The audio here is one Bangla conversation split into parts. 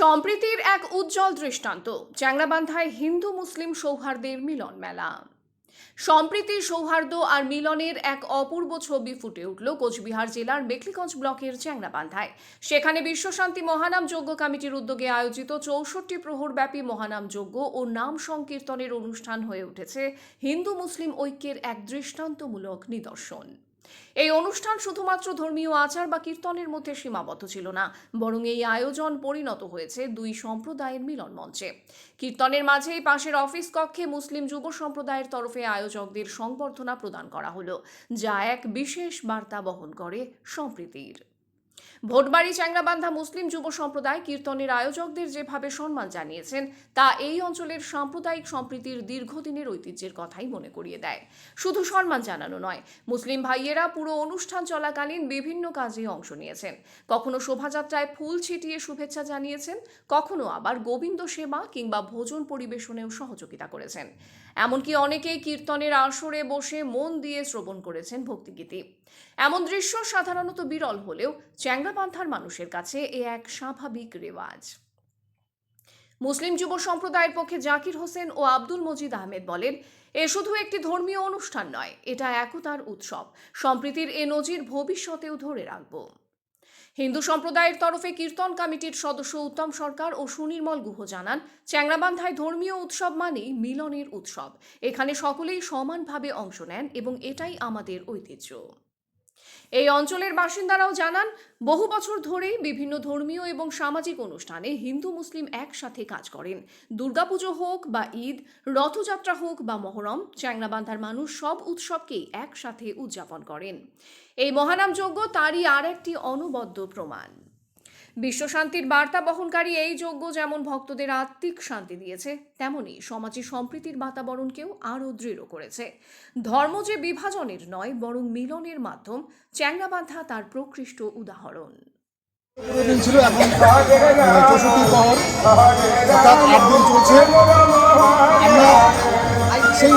সম্প্রীতির এক উজ্জ্বল দৃষ্টান্ত, চ্যাংরাবান্ধায় হিন্দু মুসলিম সৌহার্দ্যের মিলন মেলা। সম্প্রীতি সৌহার্দ্য আর মিলনের এক অপূর্ব ছবি ফুটে উঠল কোচবিহার জেলার মেখলিগঞ্জ ব্লকের চ্যাংরাবান্ধায়। সেখানে বিশ্বশান্তি মহানাম যজ্ঞ কমিটির উদ্যোগে আয়োজিত চৌষট্টি প্রহরব্যাপী মহানাম যজ্ঞ ও নাম সংকীর্তনের অনুষ্ঠান হয়ে উঠেছে হিন্দু মুসলিম ঐক্যের এক দৃষ্টান্তমূলক নিদর্শন। এই অনুষ্ঠান শুধুমাত্র ধর্মীয় আচার বা কীর্তনের মধ্যে সীমাবদ্ধ ছিল না, বরং এই আয়োজন পরিণত হয়েছে দুই সম্প্রদায়ের মিলন মঞ্চে। কীর্তনের মাঝেই পাশের অফিস কক্ষে মুসলিম যুব সম্প্রদায়ের তরফে আয়োজকদের সংবর্ধনা প্রদান করা হলো, যা এক বিশেষ বার্তা বহন করে সম্প্রীতির। ভোটবাড়ি, চ্যাংরাবান্ধা মুসলিম যুব সম্প্রদায় কীর্তনের আয়োজকদের যেভাবে সম্মান জানিয়েছেন, তা এই অঞ্চলের সাম্প্রদায়িক সম্প্রীতির দীর্ঘদিনের ঐতিহ্যের কথাই মনে করিয়ে দেয়। শুধু সম্মান জানানো নয়, মুসলিম ভাইয়েরা পুরো অনুষ্ঠান চলাকালীন বিভিন্ন কাজে অংশ নিয়েছেন। কখনো শোভাযাত্রায় ফুল ছিটিয়ে শুভেচ্ছা জানিয়েছেন, কখনো আবার গোবিন্দ সেবা কিংবা ভোজন পরিবেশনেও সহযোগিতা করেছেন। এমনকি অনেকেই কীর্তনের আসরে বসে মন দিয়ে শ্রবণ করেছেন ভক্তিগীতি। এমন দৃশ্য সাধারণত বিরল হলেও চ্যাংরাপান্থার মানুষের কাছে এ এক স্বাভাবিক রেওয়াজ। মুসলিম যুব সম্প্রদায়ের পক্ষে জাকির হোসেন ও আব্দুল মজিদ আহমেদ বলেন, এ শুধু একটি ধর্মীয় অনুষ্ঠান নয়, এটা একতার উৎসব। সম্প্রীতির এ নজির ভবিষ্যতেও ধরে রাখব। হিন্দু সম্প্রদায়ের তরফে কীর্তন কমিটির সদস্য উত্তম সরকার ও সুনির্মল গুহ জানান, চ্যাংরাবান্ধায় ধর্মীয় উৎসব মানেই মিলনের উৎসব। এখানে সকলেই সমানভাবে অংশ নেন এবং এটাই আমাদের ঐতিহ্য। এই অঞ্চলের বাসিন্দারাও জানান, বহু বছর ধরেই বিভিন্ন ধর্মীয় এবং সামাজিক অনুষ্ঠানে হিন্দু মুসলিম একসাথে কাজ করেন। দুর্গাপুজো হোক বা ঈদ, রথযাত্রা হোক বা মহরম চ্যাংরাবান্ধার মানুষ সব উৎসবকেই একসাথে উদযাপন করেন। এই মহানাম যজ্ঞ তারই আর একটি অনবদ্য প্রমাণ। বিশ্বশান্তির বার্তা বহনকারী এই যজ্ঞ যেমন ভক্তদের আত্মিক শান্তি দিয়েছে, তেমনি সমাজে সম্প্রীতির বাতাবরণকেও আরও দৃঢ় করেছে। ধর্ম যে বিভাজনের নয়, বরং মিলনের মাধ্যম চ্যাংরাবান্ধা তার প্রকৃষ্ট উদাহরণ। আমরা সেই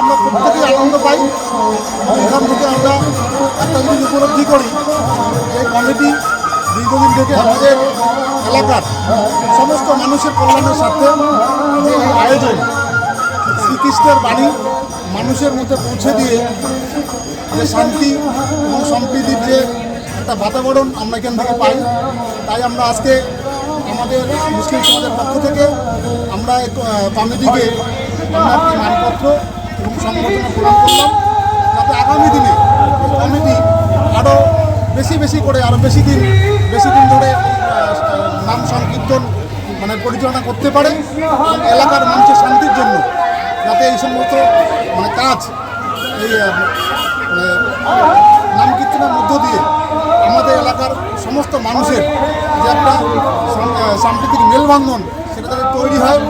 আমরা প্রত্যেকেই আনন্দ পাই। এখান থেকে আমরা একটা জিনিস উপলব্ধি করি এই কমিটি দীর্ঘদিন থেকে আমাদের এলাকার সমস্ত মানুষের কল্যাণের স্বার্থে যে আয়োজন, শ্রীকৃষ্ণের বাণী মানুষের মধ্যে পৌঁছে দিয়ে যে শান্তি এবং সম্প্রীতির যে একটা বাতাবরণ আমরা এখান থেকে পাই, তাই আমরা আজকে আমাদের মুসলিম সমাজের পক্ষ থেকে আমরা কমিটিকে আমরা মানপত্র এবং সংগঠন প্রদান করলাম। যাতে আগামী দিনে কমিটি আরও বেশি বেশি করে আরও বেশি দিন বেশি দিন ধরে নাম সংকীর্তন মানে পরিচালনা করতে পারে এলাকার মানুষের শান্তির জন্য। যাতে এই সমস্ত মানে কাজ, এই মানে নাম কীর্তনের মধ্য দিয়ে আমাদের এলাকার সমস্ত মানুষের যে একটা সাম্প্রতিক মেলবন্ধন, সেটা যাতে তৈরি হয়।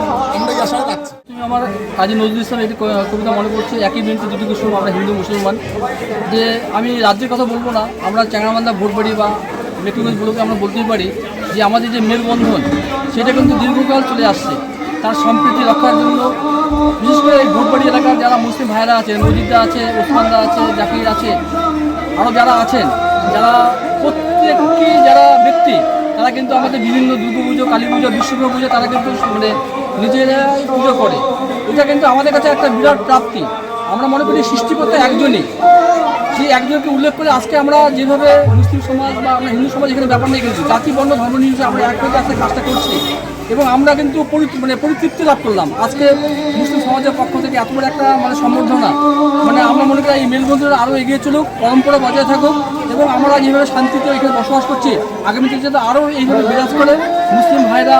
আমার কাজী নজরুল ইসলাম একটি কবিতা মনে পড়ছে, একই মিনিটে দুটি কুসুম, আমরা হিন্দু, মুসলমান। যে আমি রাজ্যের কথা বলব না, আমরা চ্যাংরামান্দা, ভোটবাড়ি বা মেট্রোগঞ্জ ব্লকে আমরা বলতেই পারি যে আমাদের যে মেলবন্ধন, সেটা কিন্তু দীর্ঘকাল চলে আসছে। তার সম্প্রীতি রক্ষার জন্য, বিশেষ করে এই ভোটবাড়ি এলাকার যারা মুসলিম ভাইরা আছে মজিদা আছে ওসমানদা আছে, জাকির আছে আরও যারা আছেন, যারা প্রত্যেকটি যারা ব্যক্তি, তারা কিন্তু আমাদের বিভিন্ন দুর্গা পুজো কালী পুজো বিশ্বকর্মা পুজো, তারা কিন্তু মানে নিজেরাই পুজো করে। এটা কিন্তু আমাদের কাছে একটা বিরাট প্রাপ্তি। আমরা মনে করি সৃষ্টিকর্তা একজনই। সেই একজনকে উল্লেখ করে আজকে আমরা যেভাবে মুসলিম সমাজ বা আমরা হিন্দু সমাজ এখানে ব্যাপার নিয়ে কিন্তু জাতি, বর্ণ, ধর্ম নিয়ে আমরা এক হয়ে আজকে কাজটা করছি। এবং আমরা কিন্তু মানে পরিতৃপ্তি লাভ করলাম। আজকে মুসলিম সমাজের পক্ষ থেকে এত বড় একটা মানে সম্বর্ধনা। মানে আমরা মনে করি এই মেলবন্ধনটা আরও এগিয়ে চলুক, পরম্পরা বজায় থাকুক এবং আমরা যেভাবে শান্তিতে এখানে বসবাস করছি, আগামী দিনে যাতে আরও এইভাবে বিরাজ করে মুসলিম ভাইরা,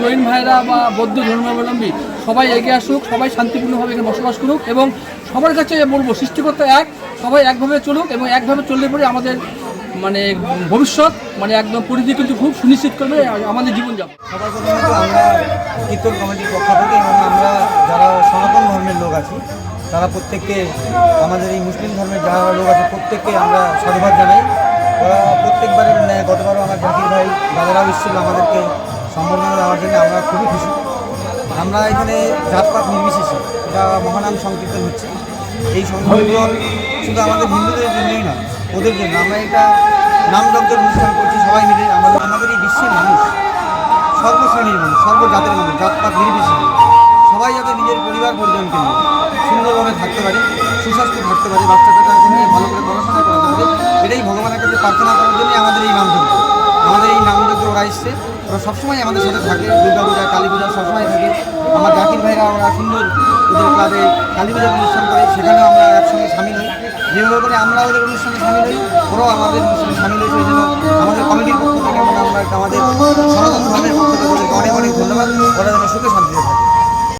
জৈন ভাইরা বা বৌদ্ধ ধর্মাবলম্বী সবাই এগিয়ে আসুক, সবাই শান্তিপূর্ণভাবে এখানে বসবাস করুক এবং সবার কাছে বলব, সৃষ্টিকর্তা এক, সবাই একভাবে চলুক এবং একভাবে চললে পরে আমাদের মানে ভবিষ্যৎ মানে একদম পরিধি কিন্তু খুব সুনিশ্চিত করবে আমাদের জীবনযাপন। সবার আমরা কীর্তন কমিটির পক্ষ থেকে এবং আমরা যারা সনাতন ধর্মের লোক আছি, তারা প্রত্যেককে, আমাদের এই মুসলিম ধর্মের যারা লোক আছে, প্রত্যেককে আমরা সাধুবাদ জানাই। ওরা প্রত্যেকবারের গতবারও আমার জাকির ভাই, দাদারাও এসেছিল আমাদেরকে সম্বর্ধনা দেওয়ার জন্য, আমরা খুবই খুশি। আমরা এখানে জাতপাত নির্বিশেষে। এটা মহানাম সংকীর্তন হচ্ছে। এই সংকীর্তন শুধু আমাদের হিন্দুদের জন্যই না ওদের জন্য। আমরা এটা নাম যজ্ঞের অনুষ্ঠান করছি সবাই মিলে। আমাদের আমাদের এই বিশ্বের মানুষ, সর্বশ্রেণীর মানুষ, সর্বজাতের মানুষ, জাতপাত নির্বিশেষে। সবাই যাতে নিজের পরিবার পরিজনকে নিয়ে সুন্দরভাবে থাকতে পারে, সুস্বাস্থ্য থাকতে পারে, বাচ্চা নিয়ে ভালো করে পড়াশোনা করতে পারে, এটাই ভগবানের কাছে প্রার্থনা করার জন্যই আমাদের এই নাম আমাদের এই নাম যজ্ঞ ওরা এসছে। ওরা সবসময় আমাদের সাথে থাকে দুর্গা পূজা কালী পূজা সবসময় থাকে। আমার জাকির ভাইরা আমরা সুন্দর ওদের ক্লাবে কালী পূজার অনুষ্ঠান করে, সেখানেও আমরা একসঙ্গে সামিল হই। যেভাবে করে আমরা ওদের অনুষ্ঠানে সামিল হই, ওরাও আমাদের অনুষ্ঠানে সামিল হয়েছে। ওই জন্য আমাদের কমিটির পক্ষ থেকে আমরা আমাদের সনাতন ধর্মের পক্ষ থেকে অনেক অনেক ধন্যবাদ। ওরা যেন সুখে শান্তিতে থাকে।